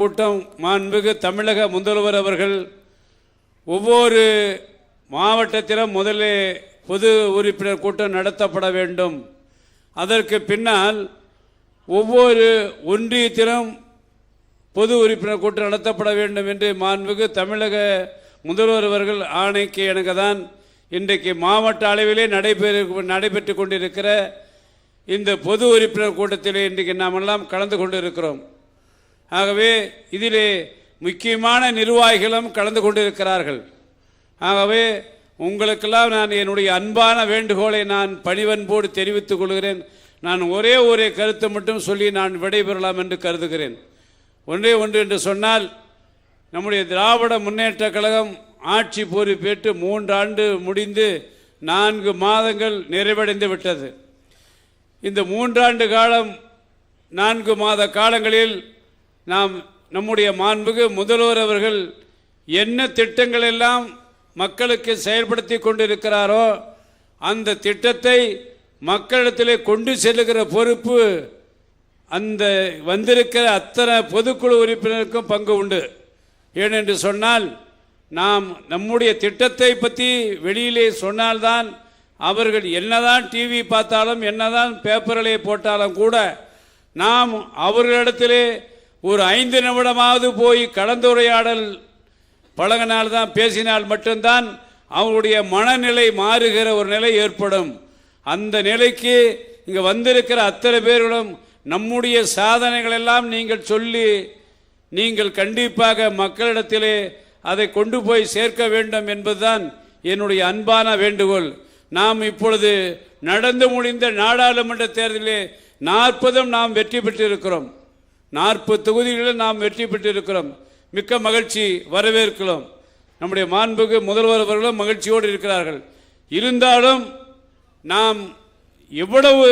கூட்டம் மாண்புகு தமிழக முதல்வர் அவர்கள் ஒவ்வொரு மாவட்டத்திலும் முதலே பொது உறுப்பினர் கூட்டம் நடத்தப்பட வேண்டும். அதற்கு பின்னால் ஒவ்வொரு ஒன்றியத்திலும் பொது உறுப்பினர் கூட்டம் நடத்தப்பட வேண்டும் என்று மாண்புகு தமிழக முதல்வர் அவர்கள் ஆணைக்கு எனக்கு தான் இன்றைக்கு மாவட்ட அளவிலே நடைபெற நடைபெற்று கொண்டிருக்கிற இந்த பொது உறுப்பினர் கூட்டத்திலே இன்றைக்கு நாம் எல்லாம் கலந்து கொண்டிருக்கிறோம். ஆகவே இதிலே முக்கியமான நிர்வாகிகளும் கலந்து கொண்டிருக்கிறார்கள். ஆகவே உங்களுக்கெல்லாம் நான் என்னுடைய அன்பான வேண்டுகோளை நான் பணிவன்போடு தெரிவித்துக் கொள்கிறேன். நான் ஒரே ஒரே கருத்தை மட்டும் சொல்லி நான் விடைபெறலாம் என்று கருதுகிறேன். ஒன்றே ஒன்று என்று சொன்னால் நம்முடைய திராவிட முன்னேற்ற கழகம் ஆட்சி பொறுப்பேற்று மூன்றாண்டு முடிந்து நான்கு மாதங்கள் நிறைவடைந்து விட்டது. இந்த மூன்றாண்டு காலம் நான்கு மாத காலங்களில் நாம் நம்முடைய மாண்புகு முதல்வர் அவர்கள் என்ன திட்டங்கள் எல்லாம் மக்களுக்கு செயல்படுத்தி கொண்டிருக்கிறாரோ அந்த திட்டத்தை மக்களிடத்திலே கொண்டு செல்லுகிற பொறுப்பு அந்த வந்திருக்கிற அத்தனை பொதுக்குழு உறுப்பினருக்கும் பங்கு உண்டு. ஏனென்று சொன்னால் நாம் நம்முடைய திட்டத்தை பற்றி வெளியிலே சொன்னால்தான் அவர்கள் என்னதான் டிவி பார்த்தாலும் என்னதான் பேப்பர்களை போட்டாலும் கூட நாம் அவர்களிடத்திலே ஒரு ஐந்து நிமிடமாவது போய் கலந்துரையாடல் பழகினால் தான் பேசினால் மட்டும்தான் அவங்களுடைய மனநிலை மாறுகிற ஒரு நிலை ஏற்படும். அந்த நிலைக்கு இங்கே வந்திருக்கிற அத்தனை பேர்களும் நம்முடைய சாதனைகள் எல்லாம் நீங்கள் சொல்லி நீங்கள் கண்டிப்பாக மக்களிடத்திலே அதை கொண்டு போய் சேர்க்க வேண்டும் என்பதுதான் என்னுடைய அன்பான வேண்டுகோள். நாம் இப்பொழுது நடந்து முடிந்த நாடாளுமன்ற தேர்தலிலே நாற்பதும் நாம் வெற்றி பெற்றிருக்கிறோம். நாற்பது தொகுதிகளில் நாம் வெற்றி பெற்றிருக்கிறோம். மிக்க மகிழ்ச்சி வரவேற்கிறோம். நம்முடைய மாண்புக்கு முதல்வர் அவர்களும் மகிழ்ச்சியோடு இருக்கிறார்கள். இருந்தாலும் நாம் எவ்வளவு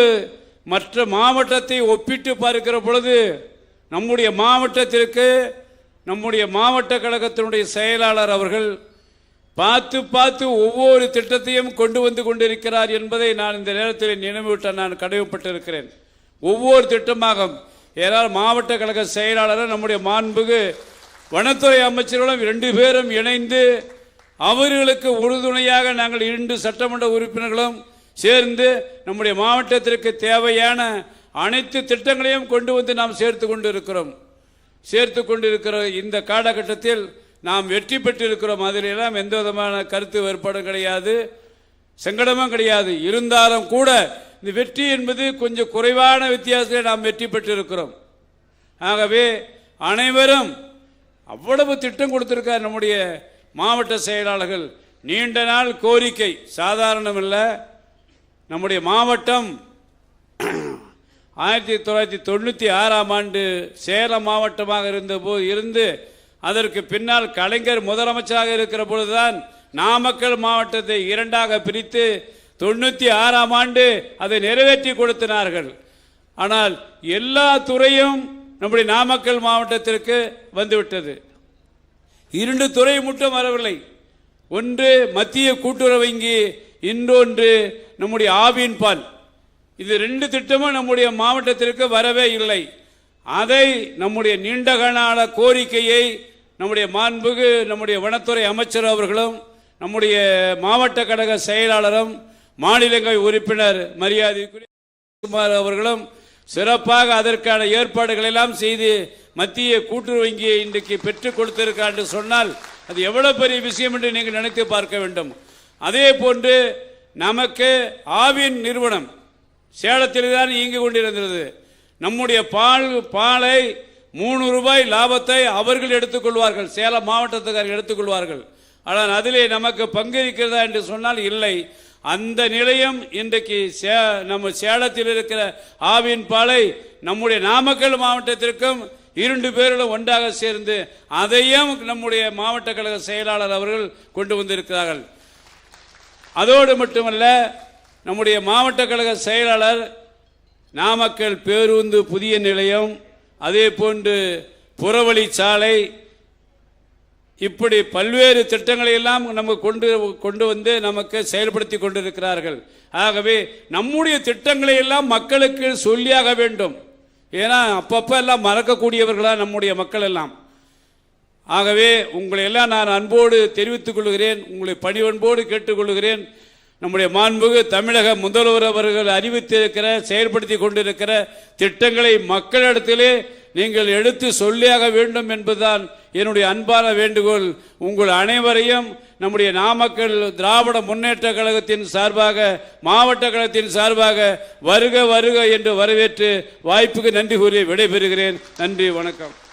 மற்ற மாவட்டத்தை ஒப்பிட்டு பார்க்கிற பொழுது நம்முடைய மாவட்டத்திற்கு நம்முடைய மாவட்ட கழகத்தினுடைய செயலாளர் அவர்கள் பார்த்து பார்த்து ஒவ்வொரு திட்டத்தையும் கொண்டு வந்து கொண்டிருக்கிறார் என்பதை நான் இந்த நேரத்தில் நினைவுவிட்ட நான் கடமைப்பட்டிருக்கிறேன். ஒவ்வொரு திட்டமாகும் ஏதாவது மாவட்ட கழக செயலாளர் நம்முடைய மாண்புகு வனத்துறை அமைச்சர்களும் ரெண்டு பேரும் இணைந்து அவர்களுக்கு உறுதுணையாக நாங்கள் இரண்டு சட்டமன்ற உறுப்பினர்களும் சேர்ந்து நம்முடைய மாவட்டத்திற்கு தேவையான அனைத்து திட்டங்களையும் கொண்டு வந்து நாம் சேர்த்து கொண்டு இருக்கிறோம் சேர்த்து கொண்டிருக்கிற இந்த காலகட்டத்தில் நாம் வெற்றி பெற்றிருக்கிறோம். அதிலெல்லாம் எந்த விதமான கருத்து வேறுபாடும் கிடையாது. சங்கடமும் கிடையாது. இருந்தாலும் கூட இந்த வெற்றி என்பது கொஞ்சம் குறைவான வித்தியாசத்தில் நாம் வெற்றி பெற்றிருக்கிறோம். ஆகவே அனைவரும் அவ்வளவு திட்டம் கொடுத்துருக்கார் நம்முடைய மாவட்ட செயலாளர்கள். நீண்ட நாள் கோரிக்கை சாதாரணம் இல்லை நம்முடைய மாவட்டம் ஆயிரத்தி தொள்ளாயிரத்தி தொண்ணூற்றி ஆறாம் ஆண்டு சேலம் மாவட்டமாக இருந்தபோது இருந்து அதற்கு பின்னால் கலைஞர் முதலமைச்சராக இருக்கிற பொழுதுதான் நாமக்கல் மாவட்டத்தை இரண்டாக பிரித்து தொண்ணூற்றி ஆறாம் ஆண்டு அதை நிறைவேற்றி கொடுத்தினார்கள். ஆனால் எல்லா துறையும் நம்முடைய நாமக்கல் மாவட்டத்திற்கு வந்துவிட்டது. இரண்டு துறை மட்டும் வரவில்லை. ஒன்று மத்திய கூட்டுறவு வங்கி இன்னொன்று நம்முடைய ஆவின் பால். இது ரெண்டு திட்டமும் நம்முடைய மாவட்டத்திற்கு வரவே இல்லை. அதை நம்முடைய நீண்டகால கோரிக்கையை நம்முடைய மாண்புகு நம்முடைய வனத்துறை அமைச்சர் அவர்களும் நம்முடைய மாவட்ட கழக செயலாளரும் மாநிலங்களவை உறுப்பினர் மரியாதைக்குரிய குமார் அவர்களும் சிறப்பாக அதற்கான ஏற்பாடுகள் எல்லாம் செய்து மத்திய கூட்டுறவு வங்கியை இன்றைக்கு பெற்றுக் கொடுத்திருக்கார் என்று சொன்னால் அது எவ்வளவு பெரிய விஷயம் என்று நீங்கள் நினைத்து பார்க்க வேண்டும். அதே போன்று நமக்கு ஆவின் நிறுவனம் சேலத்தில் தான் இயங்கிக் கொண்டிருந்தது. நம்முடைய பால் பாலை மூணு ரூபாய் லாபத்தை அவர்கள் எடுத்துக்கொள்வார்கள் சேலம் மாவட்டத்துக்காரர்கள் எடுத்துக்கொள்வார்கள் ஆனால் அதிலே நமக்கு பங்கு இருக்கிறதா என்று சொன்னால் இல்லை. அந்த நிலையம் இன்றைக்கு சே நம்ம சேலத்தில் இருக்கிற ஆவின் பாலை நம்முடைய நாமக்கல் மாவட்டத்திற்கும் இரண்டு பேர்களும் ஒன்றாக சேர்ந்து அதையும் நம்முடைய மாவட்ட கழக செயலாளர் அவர்கள் கொண்டு வந்திருக்கிறார்கள். அதோடு மட்டுமல்ல நம்முடைய மாவட்ட கழக செயலாளர் நாமக்கல் பேருந்து புதிய நிலையம் அதே போன்று புறவழி சாலை இப்படி பல்வேறு திட்டங்களை எல்லாம் நம்ம கொண்டு கொண்டு வந்து நமக்கு செயல்படுத்தி கொண்டிருக்கிறார்கள். ஆகவே நம்முடைய திட்டங்களை எல்லாம் மக்களுக்கு சொல்லியாக வேண்டும். ஏன்னா அப்பப்போ எல்லாம் மறக்கக்கூடியவர்களா நம்முடைய மக்கள் எல்லாம். ஆகவே உங்களை எல்லாம் நான் அன்போடு தெரிவித்துக் கொள்கிறேன் உங்களை பணிவன்போடு கேட்டுக்கொள்கிறேன் நம்முடைய மாண்புகு தமிழக முதல்வர் அவர்கள் அறிவித்திருக்கிற செயல்படுத்தி கொண்டிருக்கிற திட்டங்களை மக்களிடத்திலே நீங்கள் எடுத்து சொல்லியாக வேண்டும் என்பதுதான் என்னுடைய அன்பான வேண்டுகோள் உங்கள் அனைவரையும் நம்முடைய நாமக்கல் திராவிட முன்னேற்ற கழகத்தின் சார்பாக மாவட்ட கழகத்தின் சார்பாக வருக வருக என்று வரவேற்று வாய்ப்புக்கு நன்றி கூறி விடைபெறுகிறேன். நன்றி வணக்கம்.